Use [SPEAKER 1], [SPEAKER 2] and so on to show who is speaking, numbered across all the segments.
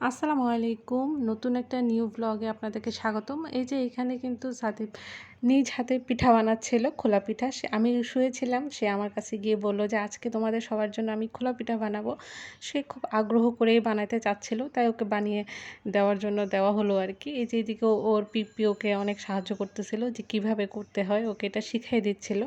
[SPEAKER 1] আসসালামু আলাইকুম। নতুন একটা নিউ ব্লগে আপনাদেরকে স্বাগতম। এই যে এখানে কিন্তু সাদিব নিজ হাতে পিঠা বানাচ্ছিল, খোলা পিঠা। সে, আমি শুয়েছিলাম, সে আমার কাছে গিয়ে বলল যে, আজকে তোমাদের সবার জন্য আমি খোলা পিঠা বানাবো। সে খুব আগ্রহ করেই বানাতে চাচ্ছিল, তাই ওকে বানিয়ে দেওয়ার জন্য দেওয়া হলো আর কি। এই যে, এদিকে ওর পিপি ওকে অনেক সাহায্য করতেছিল যে, কীভাবে করতে হয়, ওকে এটা শিখিয়ে দিচ্ছিল।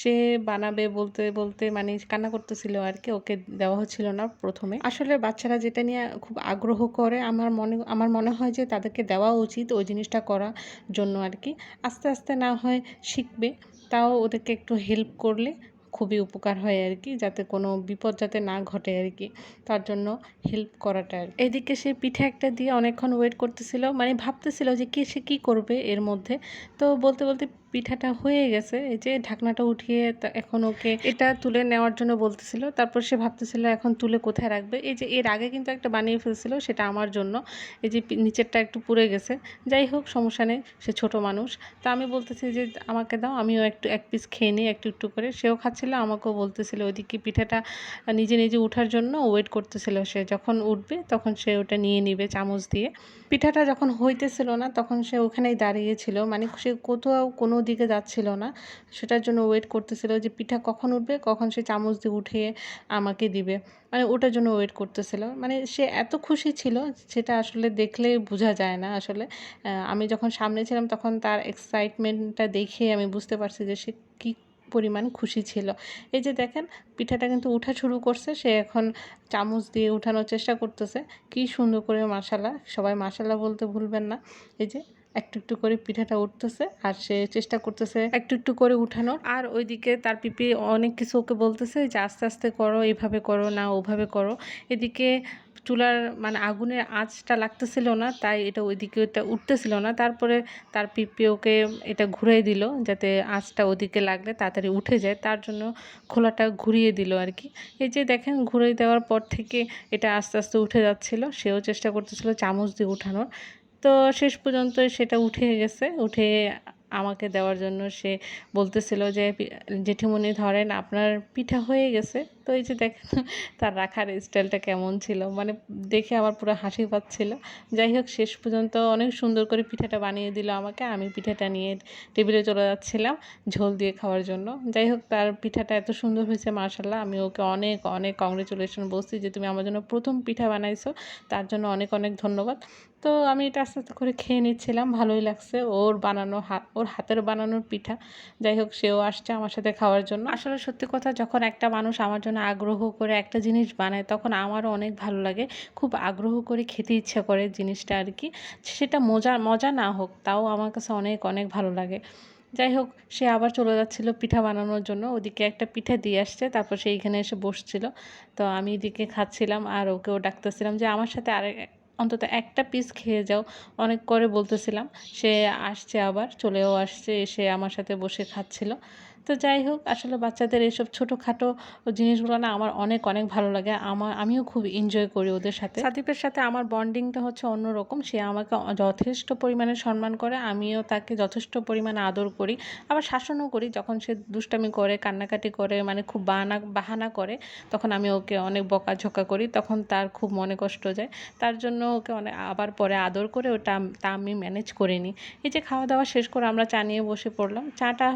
[SPEAKER 1] সে বানাবে বলতে বলতে মানে কান্না করতেছিল আর কি, ওকে দেওয়া হচ্ছিল না প্রথমে। আসলে বাচ্চারা যেটা নিয়ে খুব আগ্রহ করে, আমার মনে আমার মনে হয় যে, তাদেরকে দেওয়া উচিত ওই জিনিসটা করার জন্য আর কি। আস্তে আস্তে না হয় শিখবে, তাও ওদেরকে একটু হেল্প করলে খুবই উপকার হয় আর কি, যাতে কোনো বিপদ যাতে না ঘটে আর কি, তার জন্য হেল্প করাটা আর এদিকে সে পিঠে একটা দিয়ে অনেকক্ষণ ওয়েট করতেছিল মানে ভাবতেছিল যে কে সে কী করবে এর মধ্যে, তো বলতে বলতে পিঠাটা হয়ে গেছে, এই যে ঢাকনাটা উঠিয়ে এখন ওকে এটা তুলে নেওয়ার জন্য বলতেছিল, তারপর সে ভাবতেছিল এখন তুলে কোথায় রাখবে? এই যে এর আগে কিন্তু একটা বানিয়ে ফেলছিল, সেটা আমার জন্য, এই যে নিচেরটা একটু পুড়ে গেছে, যাই হোক সমস্যা নেই, সে ছোট মানুষ, তা আমি বলতেছি যে আমাকে দাও, আমিও একটু এক পিস খেয়ে নিই, একটু একটু করে, সেও খাচ্ছিল, আমাকেও বলতেছিল ওইদিকে পিঠাটা নিজে নিজে উঠার জন্য ওয়েট করতেছিল সে, যখন উঠবে তখন সে ওটা নিয়ে নিবে চামচ দিয়ে, পিঠাটা যখন হইতেছিল না তখন সে ওখানেই দাঁড়িয়েছিল মানে সে কোথাও কোনো দিকে যাচ্ছিল না। সেটার জন্য ওয়েট করতেছিল যে পিঠা কখন উঠবে, কখন সে চামচ দিয়ে উঠিয়ে আমাকে দিবে। মানে ওটার জন্য ওয়েট করতেছিল। মানে সে এত খুশি ছিল, সেটা আসলে দেখলে বোঝা যায় না আসলে। আমি যখন সামনে ছিলাম তখন তার এক্সাইটমেন্টটা দেখে আমি বুঝতে পারছি যে সে কী পরিমাণ খুশি ছিল। এই যে দেখেন, পিঠাটা কিন্তু উঠা শুরু করছে, সে এখন চামচ দিয়ে উঠানোর চেষ্টা করতেছে। কি সুন্দর করে মাসালা সবাই মাসালা বলতে ভুলবেন না। এই যে একটু একটু করে পিঠাটা উঠতেছে আর সে চেষ্টা করতেছে একটু একটু করে উঠানোর। আর ওইদিকে তার পিপি অনেক কিছু ওকে বলতেছে যে, আস্তে আস্তে করো এইভাবে করো না, ওভাবে করো। এদিকে চুলার মানে আগুনের আঁচটা লাগতেছিল না, তাই এটা ওইদিকে এটা উঠতেছিল না। তারপরে তার পিপি ওকে এটা ঘুরিয়ে দিল যাতে আঁচটা ওদিকে লাগলে তাড়াতাড়ি উঠে যায়। তার জন্য খোলাটা ঘুরিয়ে দিল আর কি। এই যে দেখেন ঘুরিয়ে দেওয়ার পর থেকে এটা আস্তে আস্তে উঠে যাচ্ছিল। সেও চেষ্টা করতেছিল চামচ দিয়ে উঠানোর। তো শেষ পর্যন্ত সেটা উঠে গেছে। উঠে আমাকে দেওয়ার জন্য সে বলতেছিল যে জেঠিমনি ধরেন আপনার পিঠা হয়ে গেছে। তো এই যে দেখেন তার রাখার স্টাইলটা কেমন ছিল? মানে দেখে আমার পুরো হাসি পাচ্ছিল। যাই হোক, শেষ পর্যন্ত অনেক সুন্দর করে পিঠাটা বানিয়ে দিল আমাকে। আমি পিঠাটা নিয়ে টেবিলে চলে যাচ্ছিলাম ঝোল দিয়ে খাওয়ার জন্য। যাই হোক, তার পিঠাটা এত সুন্দর হয়েছে মার্শাল্লাহ আমি ওকে অনেক অনেক কংগ্রেচুলেশন বলছি যে তুমি আমার জন্য প্রথম পিঠা বানাইছো। তার জন্য অনেক অনেক ধন্যবাদ। তো আমি এটা আস্তে আস্তে করে খেয়ে নিচ্ছিলাম। ভালোই লাগছে ওর বানানো হাত ওর হাতের বানানোর পিঠা। যাই হোক, সেও আসছে আমার সাথে খাওয়ার জন্য। আসলে সত্যি কথা, যখন একটা মানুষ আমার জন্য আগ্রহ করে একটা জিনিস বানায়, তখন আমারও অনেক ভালো লাগে। খুব আগ্রহ করে খেতে ইচ্ছা করে জিনিসটা আর কি। সেটা মজা মজা না হোক, তাও আমার কাছে অনেক অনেক ভালো লাগে। যাই হোক, সে আবার চলে যাচ্ছিল পিঠা বানানোর জন্য। ওদিকে একটা পিঠা দিয়ে আসছে, তারপর সে এইখানে এসে বসছিল। তো আমি এদিকে খাচ্ছিলাম আর ওকেও ডাকতেছিলাম যে, আমার সাথে আরেক, অন্তত একটা পিস খেয়ে যাও। অনেক করে বলতেছিলাম। সে আসছে আবার, চলেও আসছে, এসে আমার সাথে বসে খাচ্ছিল। তো যাই হোক, আসলে বাচ্চাদের এইসব ছোটোখাটো জিনিসগুলো না আমার অনেক অনেক ভালো লাগে। আমার, আমিও খুব এনজয় করি ওদের সাথে। সাদীপের সাথে আমার বন্ডিংটা হচ্ছে অন্যরকম। সে আমাকে যথেষ্ট পরিমাণে সম্মান করে, আমিও তাকে যথেষ্ট পরিমাণে আদর করি। আবার শাসনও করি, যখন সে দুষ্টামি করে, কান্নাকাটি করে মানে খুব বাহানা বাহানা করে, তখন আমি ওকে অনেক বকাঝকা করি, তখন তার খুব মনে কষ্ট যায়। তার জন্য ওকে অনেক, আবার পরে আদর করে ওটা তা আমি ম্যানেজ করে নিই এই যে খাওয়া দাওয়া শেষ করে আমরা চা নিয়ে বসে পড়লাম। চাটা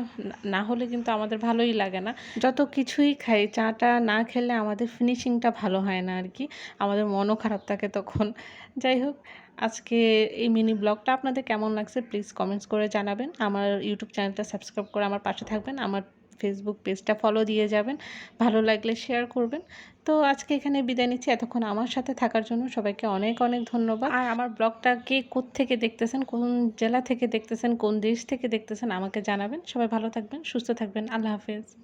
[SPEAKER 1] না হলে কিন্তু কিন্তু আমাদের ভালোই লাগে না। যত কিছুই খাই, চাটা না খেলে আমাদের ফিনিশিংটা ভালো হয় না আর কি আমাদের মনও খারাপ থাকে তখন। যাই হোক, আজকে এই মিনি ব্লগটা আপনাদের কেমন লাগছে প্লিজ কমেন্টস করে জানাবেন। আমার ইউটিউব চ্যানেলটা সাবস্ক্রাইব করে আমার পাশে থাকবেন। আমার ফেসবুক পেজটা ফলো দিয়ে যাবেন, ভালো লাগলে শেয়ার করবেন। তো আজকে এখানে বিদায় নিচ্ছি। এতক্ষণ আমার সাথে থাকার জন্য সবাইকে অনেক অনেক ধন্যবাদ। আর আমার ব্লগটাকে থেকে দেখতেছেন, কোন জেলা থেকে দেখতেছেন, কোন দেশ থেকে দেখতেছেন আমাকে জানাবেন। সবাই ভালো থাকবেন, সুস্থ থাকবেন। আল্লাহ হাফেজ।